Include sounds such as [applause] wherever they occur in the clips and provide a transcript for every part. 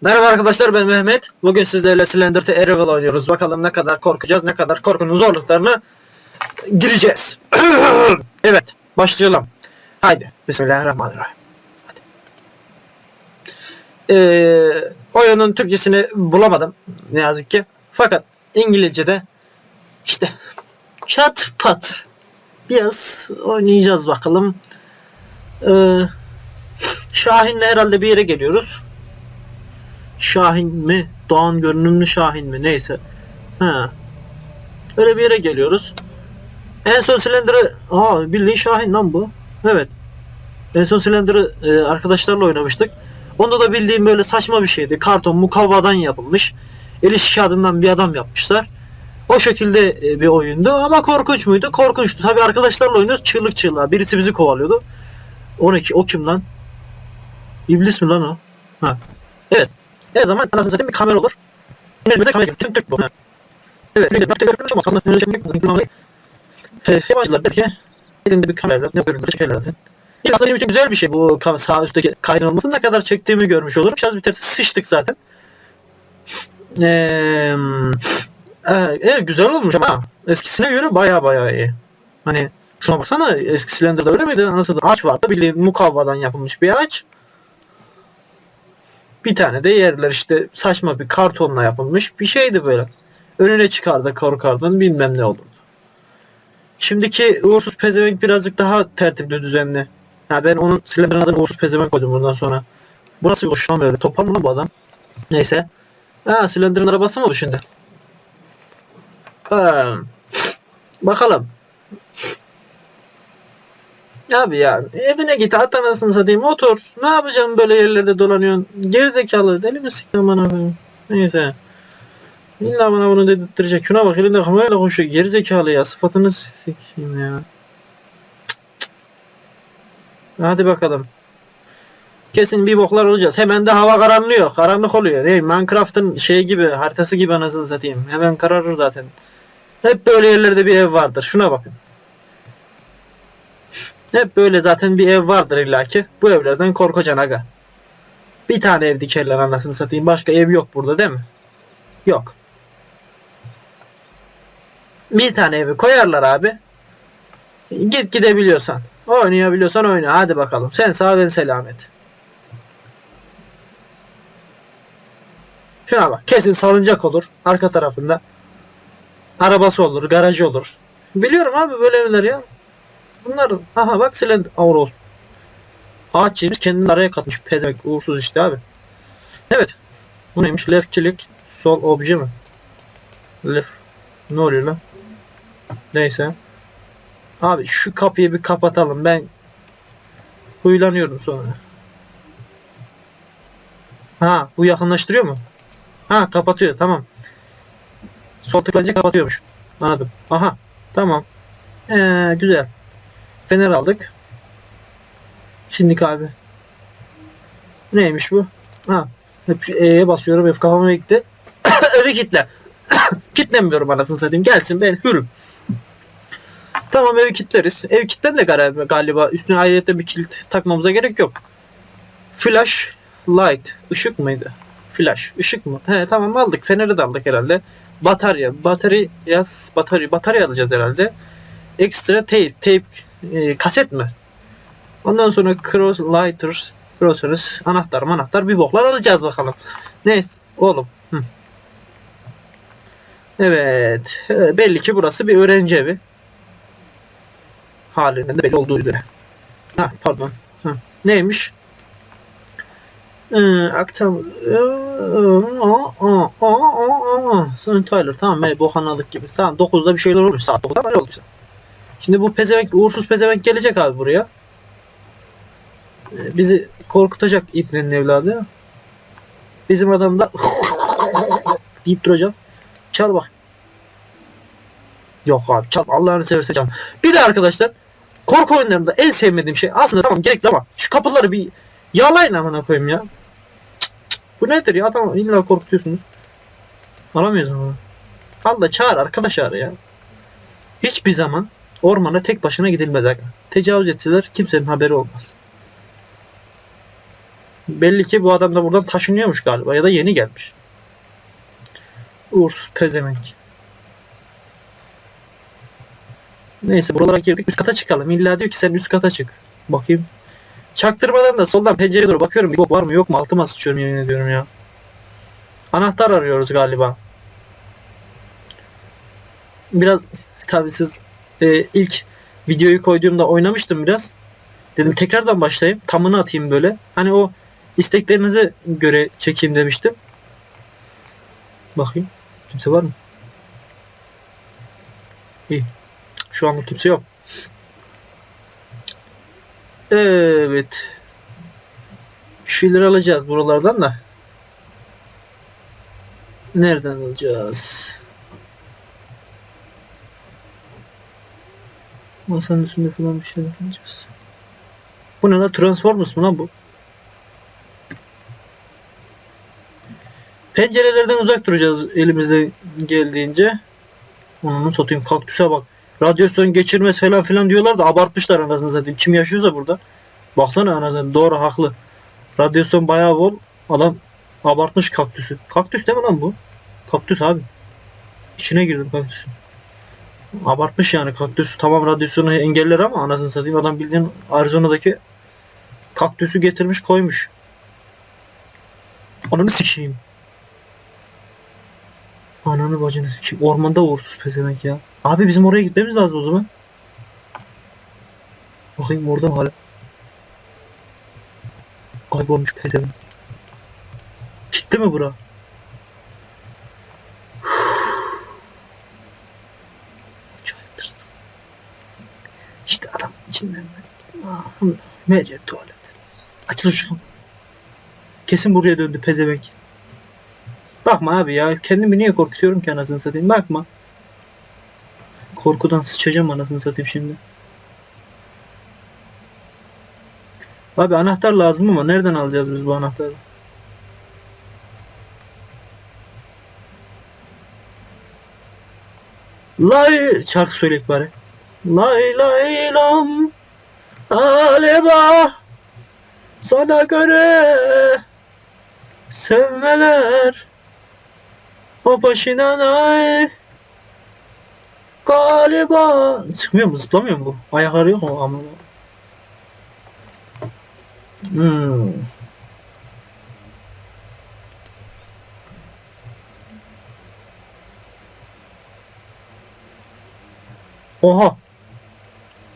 Merhaba arkadaşlar ben Mehmet. Bugün sizlerle Slender The Arrival oynuyoruz. Bakalım ne kadar korkacağız, ne kadar korkunun zorluklarını gireceğiz. [clears throat] evet, başlayalım. Haydi, Bismillahirrahmanirrahim. Hadi. Ee, oyunun Türkçesini bulamadım ne yazık ki. Fakat İngilizce'de işte çat pat biraz oynayacağız bakalım. Ee, Şahin'le herhalde bir yere geliyoruz. Şahin mi? Doğan görünümlü Şahin mi? Neyse. Ha. Öyle bir yere geliyoruz. En son Slender'ı aa bildiğin Şahin lan bu. Evet. En son Slender'ı e, arkadaşlarla oynamıştık. Onda da bildiğim böyle saçma bir şeydi. Karton mukavvadan yapılmış. El işi kağıdından bir adam yapmışlar. O şekilde e, bir oyundu ama korkunç muydu? Korkunçtu. Tabii arkadaşlarla oynuyoruz çığlık çığlığa. Birisi bizi kovalıyordu. 12 o kim lan? İblis mi lan o? Ha. Evet. Her zaman anasını satayım bir kamera olur. Elimizde kamera. Tüm Türk bu. Evet. Bir de bak görmüş ama aslında öyle çekmek bu. He, yabancılar der ki elinde bir kamera ne görünür çekerler zaten. İlk aslında benim için güzel bir şey bu sağ üstteki kaydın olması ne kadar çektiğimi görmüş olurum. Şarj biterse sıçtık zaten. Eee e, evet, güzel olmuş ama eskisine göre baya baya iyi. Hani şuna baksana eski Slender'da öyle miydi? Nasıl ağaç vardı bildiğin mukavvadan yapılmış bir ağaç. Bir tane de yerler işte saçma bir kartonla yapılmış bir şeydi böyle. Önüne çıkardı korkardın bilmem ne olurdu. Şimdiki uğursuz pezevenk birazcık daha tertipli düzenli. Ha ben onun Slender'ın adını uğursuz pezevenk koydum bundan sonra. Bu nasıl bir hoşlan böyle? Topal mı bu adam? Neyse. Ha Slender'ın arabası mı bu şimdi? Ha. Bakalım. Abi ya evine git at anasını satayım otur. Ne yapacağım böyle yerlerde dolanıyorsun? Gerizekalı deli misin bana koyayım? Neyse. İlla bana bunu dedirtecek. Şuna bak elinde kamerayla koşuyor. Gerizekalı ya sıfatını sikeyim ya. Hadi bakalım. Kesin bir boklar olacağız. Hemen de hava karanlıyor. Karanlık oluyor. Değil mi? Minecraft'ın şey gibi haritası gibi anasını satayım. Hemen kararır zaten. Hep böyle yerlerde bir ev vardır. Şuna bakın. Hep böyle zaten bir ev vardır illaki. Bu evlerden korkacaksın aga. Bir tane ev dikerler anasını satayım. Başka ev yok burada değil mi? Yok. Bir tane evi koyarlar abi. Git gidebiliyorsan. Oynayabiliyorsan oyna. Hadi bakalım. Sen sağ ben selamet. Şuna bak. Kesin salıncak olur. Arka tarafında. Arabası olur. Garajı olur. Biliyorum abi böyle evler ya. Bunlar aha bak Slender Auros. Ağaç çizmiş kendini araya katmış. Pezemek uğursuz işte abi. Evet. Bu neymiş? Left click sol obje mi? Left. Ne oluyor lan? Neyse. Abi şu kapıyı bir kapatalım. Ben huylanıyorum sonra. Ha bu yakınlaştırıyor mu? Ha kapatıyor tamam. Sol tıklayınca kapatıyormuş. Anladım. Aha tamam. Ee, güzel. Fener aldık. Şimdi abi. Neymiş bu? Ha. Hep E'ye basıyorum. Hep kafama gitti. [coughs] Evi kitle. [coughs] Kitlemiyorum anasını satayım. Gelsin ben hürüm. Tamam evi kitleriz. Ev kilitlen de galiba, galiba. Üstüne ayrıca bir kilit takmamıza gerek yok. Flash light. Işık mıydı? Flash. ışık mı? He tamam aldık. Feneri de aldık herhalde. Batarya. Batarya. Batarya. Batarya alacağız herhalde. Ekstra tape. Tape e, kaset mi? Ondan sonra cross lighters, crossers, anahtar, anahtar bir boklar alacağız bakalım. Neyse oğlum. Evet. e, Belli ki burası bir öğrenci evi. Halinden de belli olduğu üzere. Ha pardon. Ha. Neymiş? Ee, aktam Sonra Tyler tamam ben bokan aldık gibi. Tamam 9'da bir şeyler olmuş saat 9'da ne olduysa. Şimdi bu pezevenk, uğursuz pezevenk gelecek abi buraya. Ee, Bizi korkutacak İbne'nin evladı. Bizim adam da [laughs] deyip duracağım. Çal bak. Yok abi çal Allah'ını seversen çal. Bir de arkadaşlar korku oyunlarında en sevmediğim şey aslında tamam gerekli ama şu kapıları bir yağlayın amına koyayım ya. Cık, cık. Bu nedir ya adam illa korkutuyorsunuz. Alamıyorsun onu. Al da çağır arkadaş çağır ya. Hiçbir zaman ormana tek başına gidilmez. Tecavüz etseler kimsenin haberi olmaz. Belli ki bu adam da buradan taşınıyormuş galiba ya da yeni gelmiş. Uğursuz pezevenk. Neyse buralara girdik. Üst kata çıkalım. İlla diyor ki sen üst kata çık. Bakayım. Çaktırmadan da soldan pencereye doğru bakıyorum. Bir bok var mı yok mu? Altıma sıçıyorum yemin ediyorum ya. Anahtar arıyoruz galiba. Biraz tabii siz e, ilk videoyu koyduğumda oynamıştım biraz. Dedim tekrardan başlayayım. Tamını atayım böyle. Hani o isteklerinize göre çekeyim demiştim. Bakayım. Kimse var mı? İyi. Şu anlık kimse yok. Evet. Bir şeyler alacağız buralardan da. Nereden alacağız? Masanın üstünde falan bir şeyler alacağız. Bu ne lan? Transformers mı lan bu? Pencerelerden uzak duracağız elimizde geldiğince. Onun satayım kaktüse bak. Radyasyon geçirmez falan filan diyorlar da abartmışlar anasını satayım. Kim yaşıyorsa burada. Baksana anasını doğru haklı. Radyasyon bayağı bol. Adam abartmış kaktüsü. Kaktüs değil mi lan bu? Kaktüs abi. İçine girdim kaktüsün. Abartmış yani kaktüs. Tamam radyasyonu engeller ama anasını satayım. Adam bildiğin Arizona'daki kaktüsü getirmiş koymuş. Ananı sikeyim. Ananı bacını sikeyim. Ormanda uğursuz pezevenk ya. Abi bizim oraya gitmemiz lazım o zaman. Bakayım orada mı hala? Kaybolmuş pezevenk. Gitti mi bura? Acayip tırstım. İşte adam içinden Ah, her yer tuvalet. Açıl şu. Kesin buraya döndü pezevenk. Bakma abi ya. Kendimi niye korkutuyorum ki anasını satayım. Bakma. Korkudan sıçacağım anasını satayım şimdi. Abi anahtar lazım ama nereden alacağız biz bu anahtarı? Lay şarkı söyleyek bari. Lay lay lam Aleba Sana göre Sevmeler O başına nay Galiba Çıkmıyor mu zıplamıyor mu bu? Ayakları yok mu ama Hmm. Oha.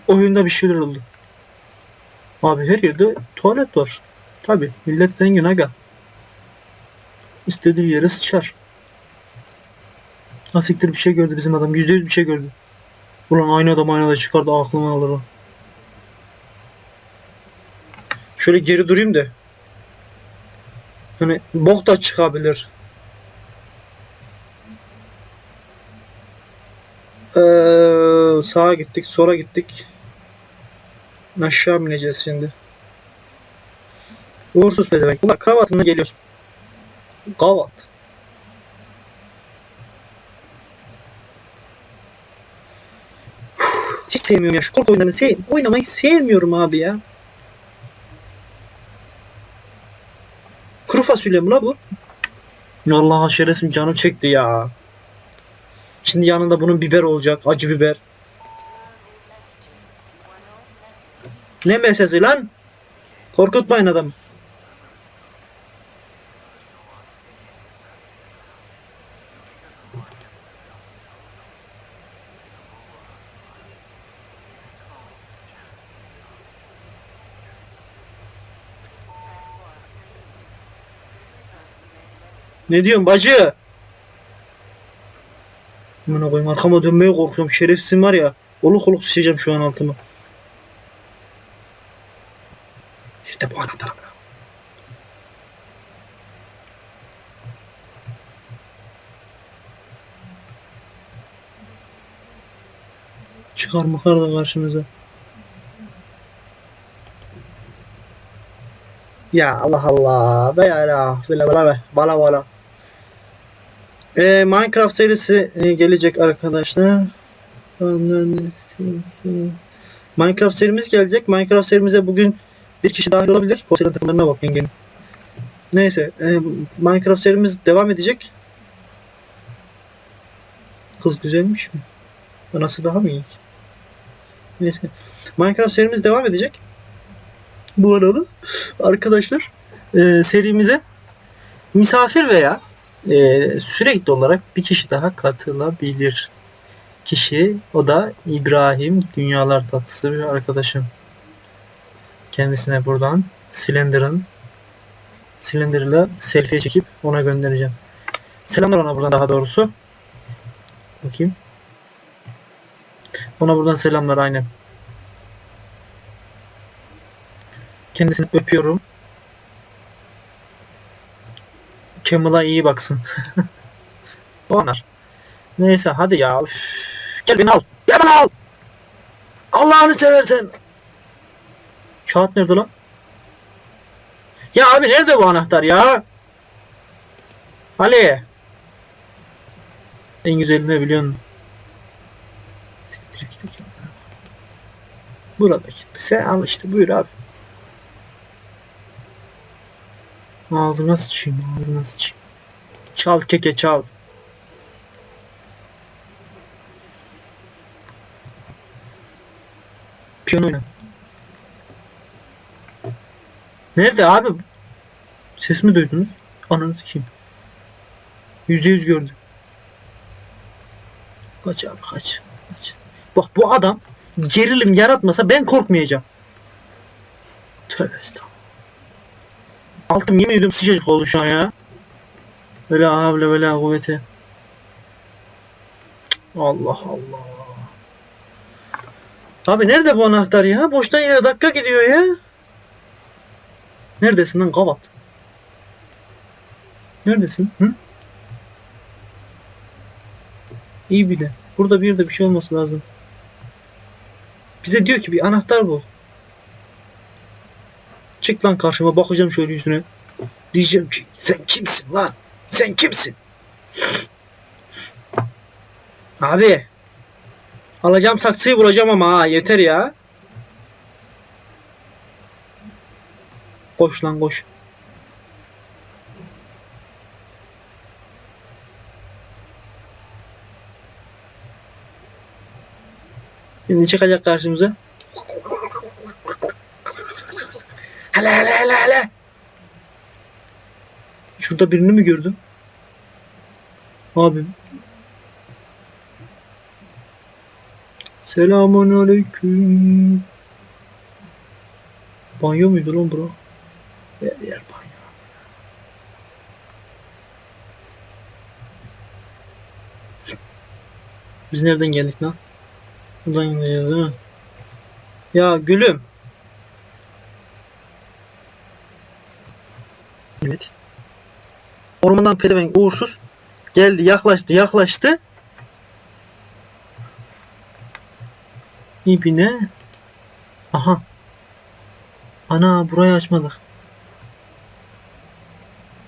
Oyunda bir şeyler oldu. Abi her yerde tuvalet var. Tabi millet zengin aga. İstediği yere sıçar. Asiktir bir şey gördü bizim adam. Yüzde yüz bir şey gördü. Ulan aynı adam aynada çıkardı aklıma alır. Şöyle geri durayım da. Hani bok da çıkabilir. Ee, sağa gittik, sola gittik. Aşağı mı ineceğiz şimdi? Uğursuz pezevenk. Ulan kravatınla geliyorsun. Kavat. Hiç sevmiyorum ya. Şu korku oyunlarını sev oynamayı sevmiyorum abi ya. Kuru fasulye mi la bu? Allah şerefim canım çekti ya. Şimdi yanında bunun biber olacak. Acı biber. Ne mesesi lan? Korkutmayın adam. Ne diyorsun bacı? Amına koyayım arkama dönmeye korkuyorum. Şerefsizim var ya. Oluk oluk sıçacağım şu an altıma. İşte bu anahtar amına. Çıkar mıkar da karşımıza. Ya Allah Allah. Be ya la. Bala bala bala bala. Ee, Minecraft serisi e, gelecek arkadaşlar. Minecraft serimiz gelecek. Minecraft serimize bugün bir kişi dahil olabilir. Poster'ın takımlarına bak yengenin. Neyse e, Minecraft serimiz devam edecek. Kız güzelmiş mi? Anası daha mı iyi? Neyse. Minecraft serimiz devam edecek. Bu arada arkadaşlar e, serimize misafir veya e, sürekli olarak bir kişi daha katılabilir. Kişi o da İbrahim Dünyalar Tatlısı bir arkadaşım. Kendisine buradan Slender'ın Slender'la selfie çekip ona göndereceğim. Selamlar ona buradan daha doğrusu. Bakayım. Ona buradan selamlar aynen. Kendisini öpüyorum. Kemal'a iyi baksın. [laughs] Onlar. Neyse hadi ya. Üf. Gel beni al. Gel beni al. Allah'ını seversen. Kağıt nerede lan? Ya abi nerede bu anahtar ya? Ali. En güzeli ne biliyor musun? Siktir git. Burada gitti. Al işte buyur abi. Ağzına sıçayım ağzına sıçayım. Çal keke çal. Piyano oyna. Nerede abi? Ses mi duydunuz? Ananı sikeyim. Yüzde yüz gördü. Kaç abi kaç. kaç. Bak bu adam gerilim yaratmasa ben korkmayacağım. Tövbe estağfurullah. Altım yemin sıcacık oldu şu an ya. Böyle havle böyle kuvvete. Allah Allah. Abi nerede bu anahtar ya? Boştan yere dakika gidiyor ya. Neredesin lan kavat? Neredesin? Hı? İyi bile. Burada bir de bir şey olması lazım. Bize diyor ki bir anahtar bul. Çık lan karşıma bakacağım şöyle yüzüne. Diyeceğim ki sen kimsin lan? Sen kimsin? Abi. Alacağım saksıyı vuracağım ama ha yeter ya. Koş lan koş. Şimdi çıkacak karşımıza. Hele hele hele hele. Şurada birini mi gördüm? Abim. Selamun aleyküm. Banyo muydu lan bura? Biz nereden geldik lan? Buradan gidiyoruz değil mi? Ya gülüm. Evet. Ormandan pezevenk uğursuz geldi yaklaştı yaklaştı. İbine. Aha. Ana burayı açmadık.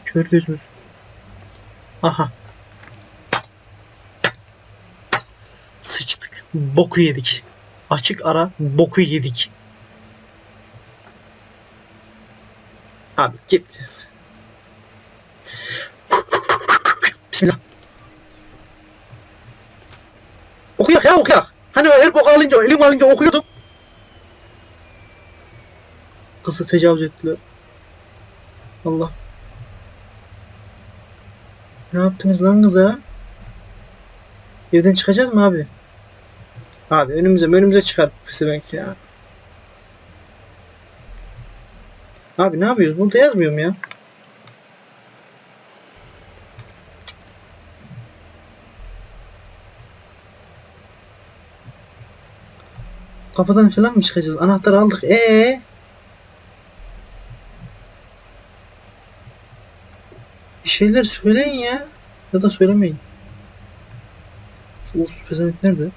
Kör gözümüz. Aha. Sıçtık. Boku yedik. Açık ara boku yedik. Abi gideceğiz. Bismillah. Okuyak ya okuyak. Hani her boku alınca, elim alınca okuyordum. Kızı tecavüz ettiler. Allah. Ne yaptınız lan kıza? Evden çıkacağız mı abi? Abi önümüze önümüze çıkar pesevenk ya. Abi ne yapıyoruz? Burada yazmıyorum ya. Kapıdan falan mı çıkacağız? Anahtarı aldık. Ee? Bir şeyler söyleyin ya. Ya da söylemeyin. Uğursuz pezevenk nerede?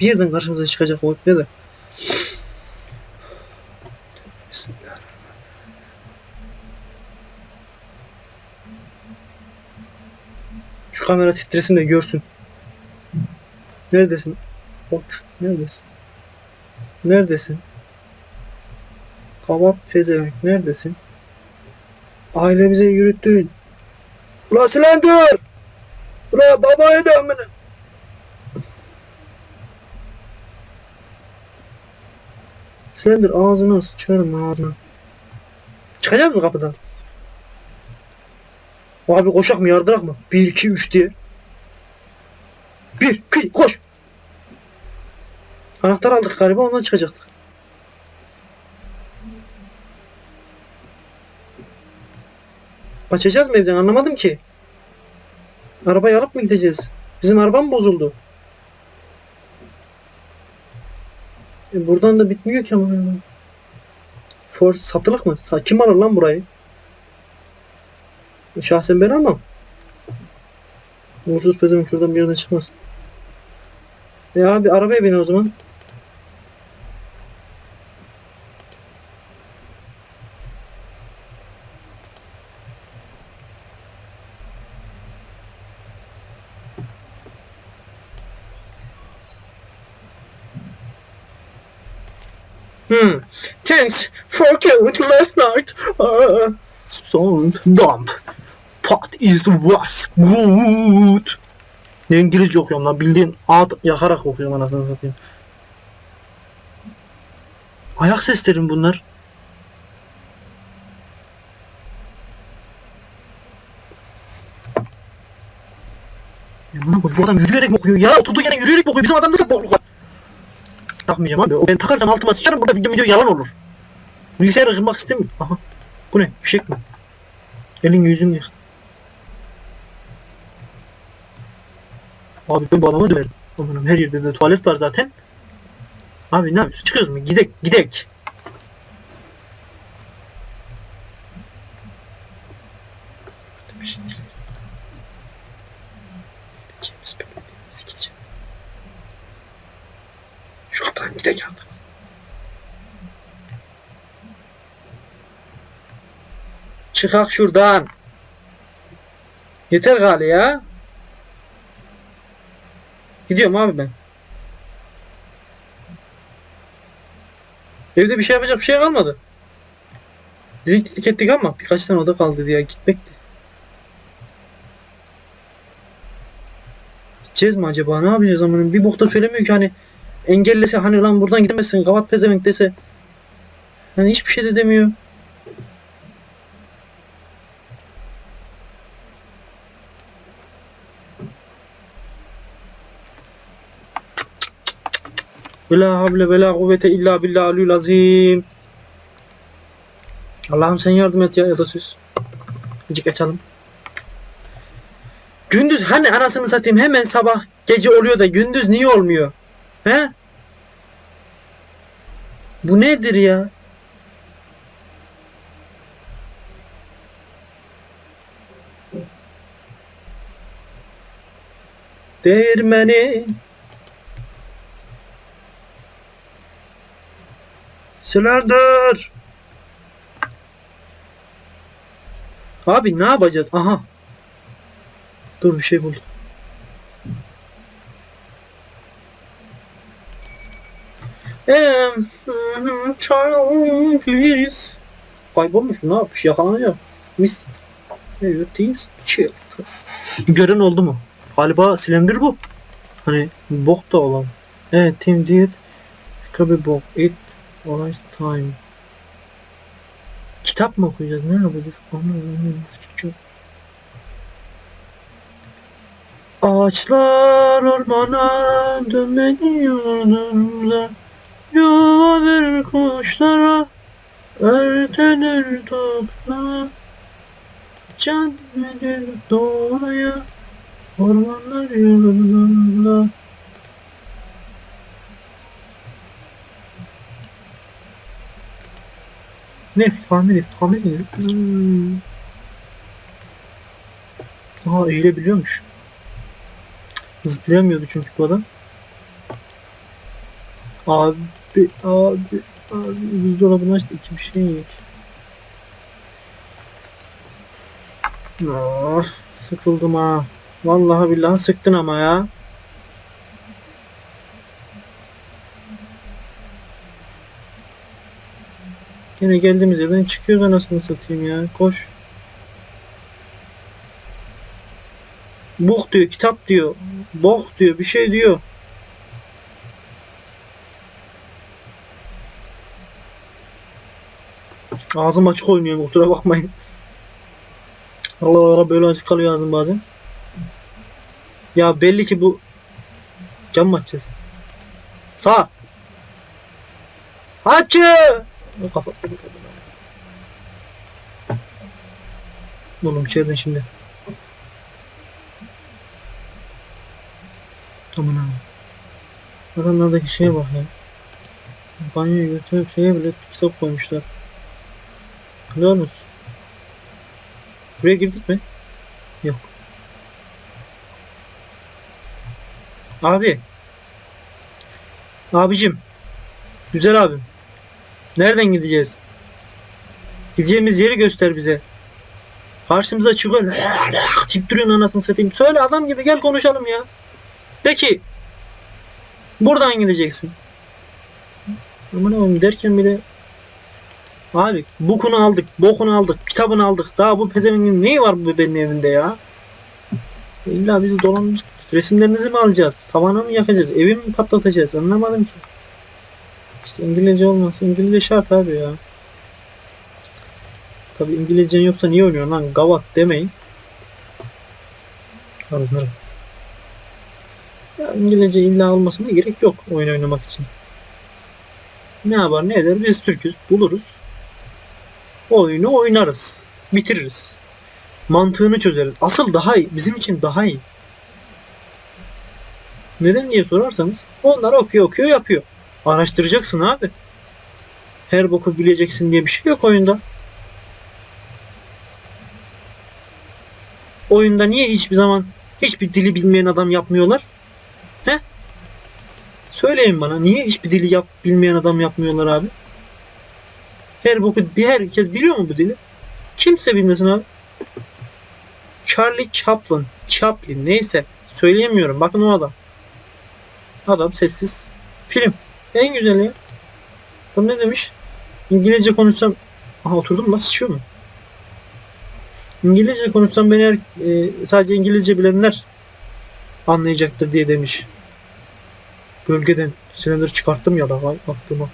Bir yerden karşımıza çıkacak o ne de. Şu kamera titresin de görsün. Neredesin? Koç, neredesin? Neredesin? Kavat pezevenk neredesin? Ailemize yürüttün. Ula Slender! Ula babaya da amına. Slender ağzına sıçarım ağzına. Çıkacağız mı kapıdan? Abi koşak mı yardırak mı? 1 2 3 diye. 1 2 koş. Anahtar aldık galiba ondan çıkacaktık. Kaçacağız mı evden anlamadım ki. Arabayı alıp mı gideceğiz? Bizim araba mı bozuldu? E buradan da bitmiyor ki ama. Ford satılık mı? Kim alır lan burayı? E, Şahsen ben almam. Uğursuz pezevenk şuradan bir yerden çıkmaz. E abi arabaya bin o zaman. Hmm. Thanks for coming last night. Uh, sound dump. Pot is was good. Ne İngilizce okuyorum lan bildiğin ad yakarak okuyorum anasını satayım. Ayak seslerim bunlar. Ya bu adam yürüyerek mi okuyor ya? Oturduğu yere yürüyerek mi okuyor? Bizim adam ne kadar bokluk var. Takmayacağım abi. Ben takarsam altıma sıçarım burada video video yalan olur. Bilgisayarı kırmak istemiyorum. Aha. Bu ne? Fişek mi? Elin yüzünü yık. Abi ben bu adamı döverim. Amanım her yerde de tuvalet var zaten. Abi ne yapıyorsun? Çıkıyoruz mu? Gidek, gidek. Bir şey değil. Gideceğimiz belli değil. Sikeceğim. Şu kapıdan gidek aldım. Çıkak şuradan. Yeter gali ya. Gidiyorum abi ben. Evde bir şey yapacak bir şey kalmadı. Dedik dedik ettik ama birkaç tane oda kaldı diye gitmekti. Gideceğiz mi acaba? Ne yapacağız amanın? Bir bokta söylemiyor ki hani engellese hani lan buradan gidemezsin kavat pezevenk dese. Hani hiçbir şey de demiyor. Vela havle vela kuvvete illa billahul azim. Allah'ım sen yardım et ya ya da siz. Gıcık açalım. Gündüz hani anasını satayım hemen sabah gece oluyor da gündüz niye olmuyor? He? Bu nedir ya? Değirmeni Silindir. Abi ne yapacağız? Aha. Dur bir şey buldum. Em, child please. Kaybolmuş mu? Ne yapmış? Yakalanacak. Miss. Everything's chill. Gören oldu mu? Galiba silindir bu. Hani bok da olan. Evet, Tim did. Kabi bok. It was time. Kitap mı okuyacağız? Ne yapacağız? Ağaçlar ormana dönmeli yollarla Yuvadır kuşlara Örtülür toprağa Can verir doğaya Ormanlar yollarla Ne family family hmm. Aa eğilebiliyormuş. Zıplayamıyordu çünkü bu adam. Abi, bir Abi abi abi buzdolabını açtı iki bir şey yiyek. Of ah, sıkıldım ha. Vallahi billahi sıktın ama ya. Yine geldiğimiz yerden çıkıyoruz anasını satayım ya. Koş. Bok diyor, kitap diyor. Bok diyor, bir şey diyor. Ağzım açık oynuyor kusura bakmayın. Allah Allah böyle açık kalıyor ağzım bazen. Ya belli ki bu cam mı açacağız? Sağ. Açı. Kapat. Oğlum içeriden şimdi. Aman abi. Adamlardaki şeye bak ya. Banyoya götürüp şeye bile kitap koymuşlar. Biliyor musun? Buraya girdik mi? Yok. Abi. Abicim. Güzel abim. Nereden gideceğiz? Gideceğimiz yeri göster bize. Karşımıza çıkıyor. Tip duruyorsun anasını satayım. Söyle adam gibi gel konuşalım ya. De ki buradan gideceksin. Aman oğlum derken bile Abi bokunu aldık, bokunu aldık, kitabını aldık. Daha bu pezevengin neyi var bu bebeğin evinde ya? İlla bizi dolandıracak. Resimlerinizi mi alacağız? Tavana mı yakacağız? Evi mi patlatacağız? Anlamadım ki. İşte İngilizce olmazsa İngilizce şart abi ya. Tabi İngilizcen yoksa niye oynuyorsun lan? Gavat demeyin. Alınırım. Ya İngilizce illa olmasına gerek yok oyun oynamak için. Ne yapar ne eder biz Türk'üz buluruz. Oyunu oynarız. Bitiririz. Mantığını çözeriz. Asıl daha iyi. Bizim için daha iyi. Neden diye sorarsanız onlar okuyor okuyor yapıyor. Araştıracaksın abi. Her boku bileceksin diye bir şey yok oyunda. Oyunda niye hiçbir zaman hiçbir dili bilmeyen adam yapmıyorlar? He? Söyleyin bana niye hiçbir dili yap bilmeyen adam yapmıyorlar abi? Her boku bir herkes biliyor mu bu dili? Kimse bilmesin abi. Charlie Chaplin, Chaplin neyse söyleyemiyorum. Bakın o adam. Adam sessiz film. En güzeli ya. Bu ne demiş? İngilizce konuşsam Aha oturdum mu? Sıçıyor mu? İngilizce konuşsam beni her- e, sadece İngilizce bilenler anlayacaktır diye demiş. Bölgeden silindir çıkarttım ya da aklıma.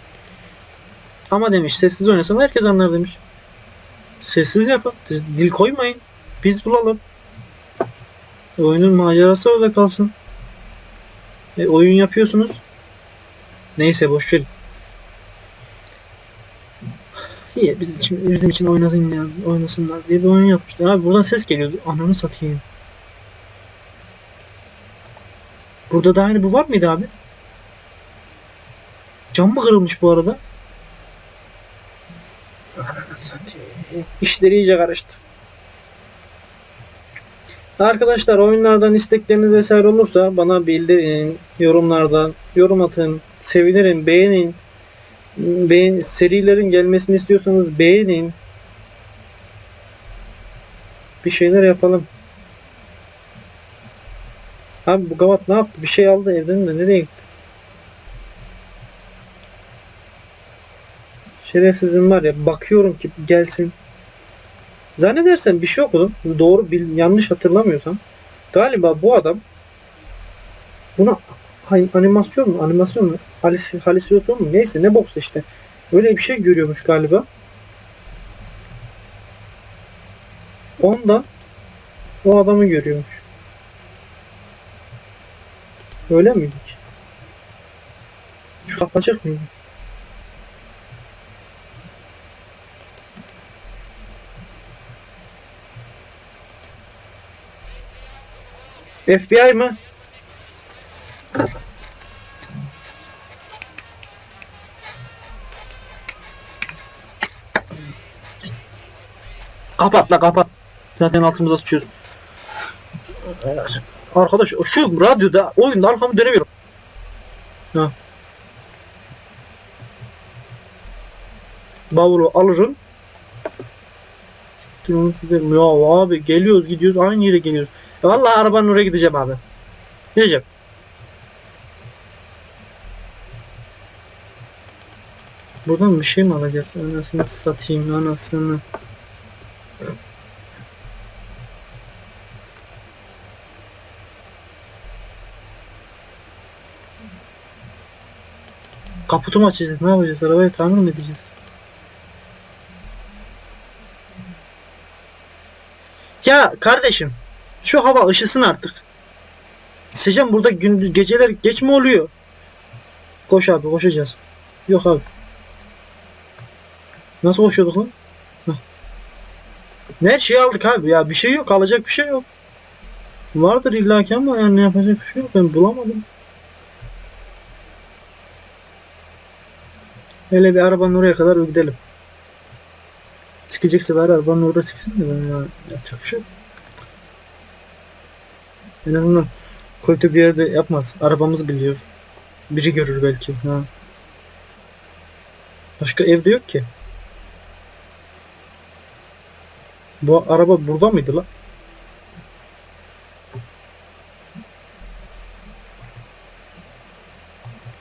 Ama demiş sessiz oynasam herkes anlar demiş. Sessiz yapın. Dil koymayın. Biz bulalım. E, oyunun macerası orada kalsın. E, oyun yapıyorsunuz. Neyse boş verin. İyi biz için, bizim için oynasın ya, oynasınlar diye bir oyun yapmışlar. Abi buradan ses geliyordu. Ananı satayım. Burada da aynı bu var mıydı abi? Cam mı kırılmış bu arada? İşleri iyice karıştı. Arkadaşlar oyunlardan istekleriniz vesaire olursa bana bildirin. Yorumlardan yorum atın. Sevinirim. Beğenin. Beğen, serilerin gelmesini istiyorsanız beğenin. Bir şeyler yapalım. Abi bu gavat ne yaptı? Bir şey aldı evden de nereye gitti? Şerefsizin var ya bakıyorum ki gelsin. Zannedersem bir şey okudum. Doğru bil, yanlış hatırlamıyorsam. Galiba bu adam buna animasyon mu? Animasyon mu? Halis, halüsinasyon mu? Neyse ne boksa işte. Öyle bir şey görüyormuş galiba. Ondan o adamı görüyormuş. Öyle miydik? Şu kapı açık mıydı? FBI mı? Kapat la kapat. Zaten altımıza sıçıyoruz. Arkadaş şu radyoda oyunda arkamı dönemiyorum. Ha. Bavulu alırım. Ya abi geliyoruz gidiyoruz aynı yere geliyoruz. Vallahi arabanın oraya gideceğim abi. Gideceğim. Buradan bir şey mi alacağız? Anasını satayım anasını. Kaputu mu açacağız? Ne yapacağız? Arabayı tamir mi edeceğiz? Ya kardeşim şu hava ışısın artık. Seçen burada gündüz geceler geç mi oluyor? Koş abi koşacağız. Yok abi. Nasıl koşuyorduk lan? Heh. Ne her şeyi aldık abi ya bir şey yok alacak bir şey yok. Vardır illaki ama yani yapacak bir şey yok ben bulamadım. Hele bir arabanın oraya kadar gidelim. Sikecekse bari arabanın orada siksin de ben ya yapacak bir şey yok. En azından kötü bir yerde yapmaz. Arabamız biliyor. Biri görür belki. Ha. Başka evde yok ki. Bu araba burada mıydı lan?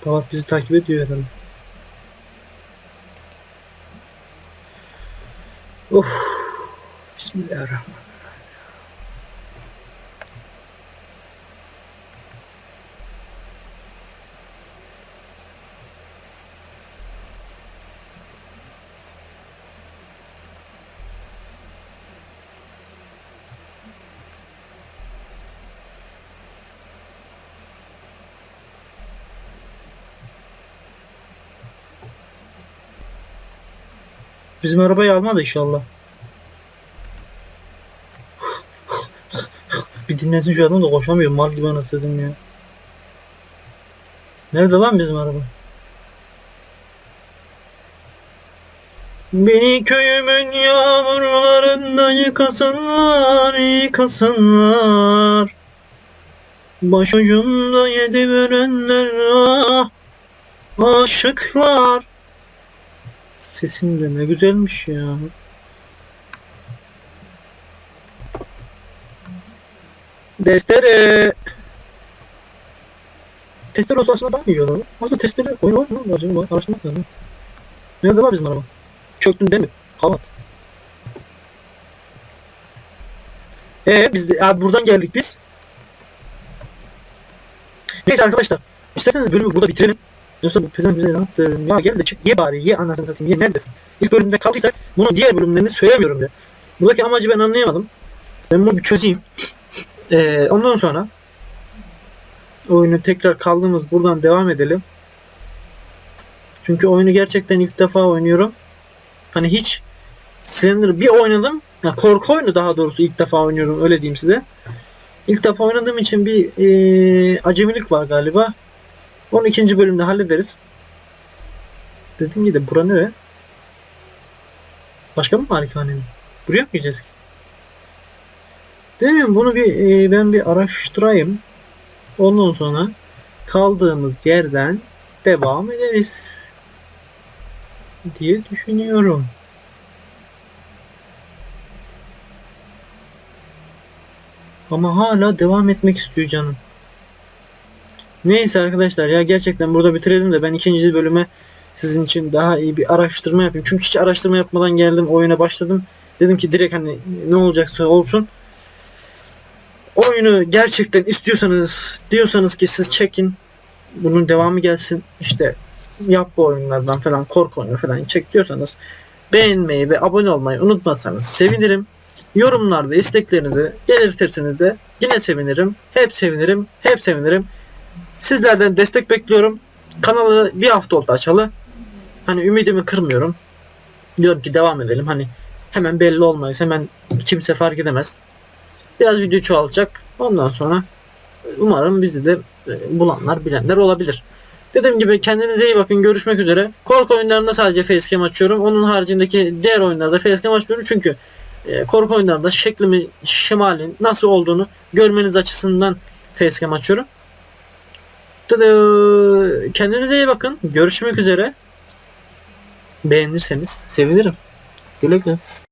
Tavat bizi takip ediyor herhalde. Of. Bismillahirrahmanirrahim. Bizim arabayı almadı inşallah. Bir dinlensin şu adam da koşamıyor. Mal gibi anasını ya. Nerede lan bizim araba? Beni köyümün yağmurlarında yıkasınlar, yıkasınlar. Başucumda yedi verenler ah, aşıklar. Sesim de ne güzelmiş ya. Testere. Testere olsa aslında daha iyi olur. Aslında testere oyun var mı? Acaba. Araştırmak lazım. Nerede var bizim araba? Çöktün değil mi? Havat. Ee biz de abi buradan geldik biz. Neyse arkadaşlar. İsterseniz bölümü burada bitirelim. Yoksa bu pezevenk bize ne yaptı? Ya gel de çık ye bari ye anasını satayım ye neredesin? İlk bölümde kaldıysak bunun diğer bölümlerini söylemiyorum ya. Buradaki amacı ben anlayamadım. Ben bunu bir çözeyim. Ee, ondan sonra oyunu tekrar kaldığımız buradan devam edelim. Çünkü oyunu gerçekten ilk defa oynuyorum. Hani hiç Slender bir oynadım. Ya korku oyunu daha doğrusu ilk defa oynuyorum öyle diyeyim size. İlk defa oynadığım için bir e, acemilik var galiba. Onu ikinci bölümde hallederiz. Dediğim gibi bura nere? Başka mı malikane mi? Buraya mı gideceğiz ki? Demiyorum bunu bir e, ben bir araştırayım. Ondan sonra kaldığımız yerden devam ederiz diye düşünüyorum. Ama hala devam etmek istiyor canım. Neyse arkadaşlar ya gerçekten burada bitirelim de ben ikinci bölüme sizin için daha iyi bir araştırma yapayım. Çünkü hiç araştırma yapmadan geldim oyuna başladım. Dedim ki direkt hani ne olacaksa olsun. Oyunu gerçekten istiyorsanız diyorsanız ki siz çekin. Bunun devamı gelsin. İşte yap bu oyunlardan falan korku oyunu falan çek diyorsanız beğenmeyi ve abone olmayı unutmazsanız sevinirim. Yorumlarda isteklerinizi belirtirseniz de yine sevinirim. Hep sevinirim. Hep sevinirim. Sizlerden destek bekliyorum. Kanalı bir hafta oldu açalı. Hani ümidimi kırmıyorum. Diyorum ki devam edelim. Hani hemen belli olmayız. Hemen kimse fark edemez. Biraz video çoğalacak. Ondan sonra umarım bizi de e, bulanlar bilenler olabilir. Dediğim gibi kendinize iyi bakın. Görüşmek üzere. Korku oyunlarında sadece facecam açıyorum. Onun haricindeki diğer oyunlarda facecam açmıyorum. Çünkü e, korku oyunlarında şeklimi, şemalin nasıl olduğunu görmeniz açısından facecam açıyorum. Kendinize iyi bakın. Görüşmek üzere. Beğenirseniz sevinirim. Güle güle.